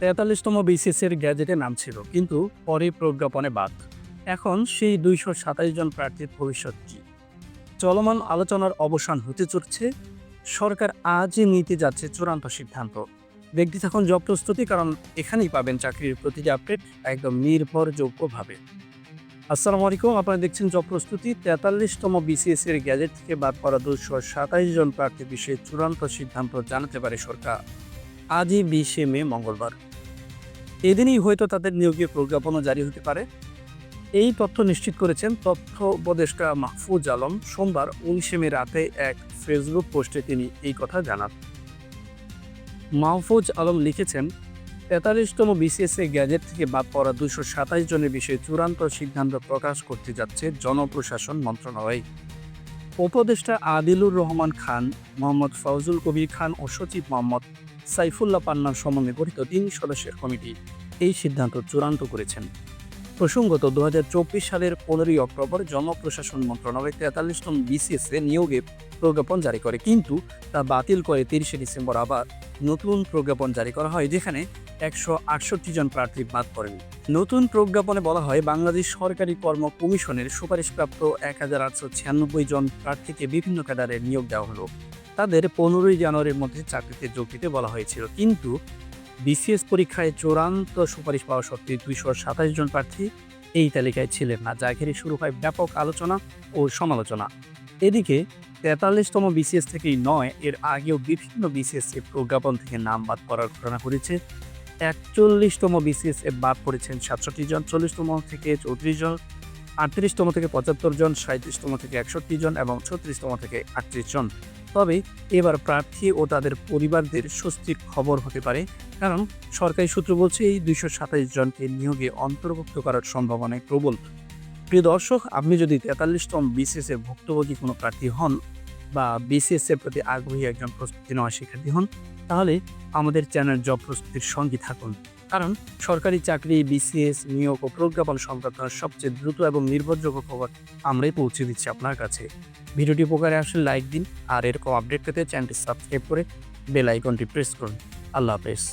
তেতাল্লিশতম বিসিএসের গ্যাজেটে নাম ছিল কিন্তু পরে প্রজ্ঞাপনে বাদ। এখন সেই দুইশো সাতাশ জন প্রার্থীর ভবিষ্যৎ কি? চলমান আলোচনার অবসান হতে চলছে। সরকার আজই নিতে যাচ্ছে চূড়ান্ত সিদ্ধান্ত। দেখতে থাকুন জব প্রস্তুতি, কারণ এখানেই পাবেন চাকরির প্রতিটি আপডেট একদম নির্ভরযোগ্যভাবে। আসসালামু আলাইকুম, আপনারা দেখছেন জব প্রস্তুতি। তেতাল্লিশতম বিসিএস এর গ্যাজেট থেকে বাদ পড়া দুশো সাতাইশ জন প্রার্থী বিষয়ে চূড়ান্ত সিদ্ধান্ত জানাতে পারে সরকার। আজই বিশে মে, মঙ্গলবার। এদিনই হয়তো তাদের নিয়োগের প্রজ্ঞাপনও জারি হতে পারে। এই তথ্য নিশ্চিত করেছেন তথ্য উপদেষ্টা মাহফুজ আলম। সোমবার উনিশে মে রাতে এক ফেসবুক পোস্টে তিনি এই কথা জানান। মাহফুজ আলম লিখেছেন, তেতাল্লিশতম বিসিএসএ গ্যাজেট থেকে বাদ পড়া দুশো সাতাশ জনের বিষয়ে চূড়ান্ত সিদ্ধান্ত প্রকাশ করতে যাচ্ছে জনপ্রশাসন মন্ত্রণালয়। উপদেষ্টা আদিলুর রহমান খান, মোহাম্মদ ফৌজুল কবির খান ও সচিব মোহাম্মদ সাইফুল্লাহ পান্নার সমন্বয়ে গঠিত তিন সদস্যের কমিটি এই সিদ্ধান্ত চূড়ান্ত করেছেন। প্রসঙ্গত দু হাজার চব্বিশ সালের পনেরোই অক্টোবর জনপ্রশাসন মন্ত্রণালয় তেতাল্লিশতম বিসিএসএ নিয়োগে প্রজ্ঞাপন জারি করে, কিন্তু তা বাতিল করে তিরিশে ডিসেম্বর আবার নতুন প্রজ্ঞাপন জারি করা হয়, যেখানে একশো আটষট্টি জন প্রার্থী বাদ পড়েন। নতুন প্রজ্ঞাপনে বলা হয়, বাংলাদেশ সরকারি কর্ম কমিশনের সুপারিশপ্রাপ্ত এক হাজার আটশো ছিয়ানব্বই জন প্রার্থীকে বিভিন্ন ক্যাডারে নিয়োগ দেওয়া হলো। তাদের পনেরোই জানুয়ারির মধ্যে চাকরিতে যোগ দিতে বলা হয়েছিল। কিন্তু বিসিএস পরীক্ষায় চূড়ান্ত সুপারিশ পাওয়া সত্ত্বেও দুইশো সাতাশ জন প্রার্থী এই তালিকায় ছিলেন না, যা ঘিরে শুরু হয় ব্যাপক আলোচনা ও সমালোচনা। এদিকে তেতাল্লিশতম বিসিএস থেকেই নয়, এর আগেও বিভিন্ন বিসিএস প্রজ্ঞাপন থেকে নাম বাদ করার ঘটনা ঘটেছে। একচল্লিশতম বিসিএস এ বাদ পড়েছেন সাতষট্টি জন, চল্লিশতম থেকে চৌত্রিশ জন, আটত্রিশতম থেকে পঁচাত্তর জন সাঁত্রিশতম থেকে একষট্টি জন এবং ছত্রিশতম থেকে আটত্রিশ জন। তবে এবার প্রার্থী ও তাদের পরিবারদের স্বস্তির খবর হতে পারে, কারণ সরকারি সূত্র বলছে এই দুইশো সাতাইশ জনকে নিয়োগে অন্তর্ভুক্ত করার সম্ভাবনায় প্রবল। প্রিয় দর্শক, আপনি যদি তেতাল্লিশতম বিসিএস এর ভুক্তভোগী কোনো প্রার্থী হন বা বিসিএস এর প্রতি আগ্রহী একজন প্রস্তুতি নেওয়া শিক্ষার্থী হন, তাহলে আমাদের চ্যানেল জব প্রস্তুতির সঙ্গী থাকুন। কারণ সরকারি চাকরি বিসিএস নিয়োগ ও প্রজ্ঞাপন সংক্রান্ত সবচেয়ে দ্রুত এবং নির্ভরযোগ্য খবর আমরাই পৌঁছে দিচ্ছি আপনার কাছে। ভিডিওটি উপকারে আসলে লাইক দিন আর এরকম আপডেট পেতে চ্যানেলটি সাবস্ক্রাইব করে বেল আইকনটি প্রেস করুন। আল্লাহ হাফেজ।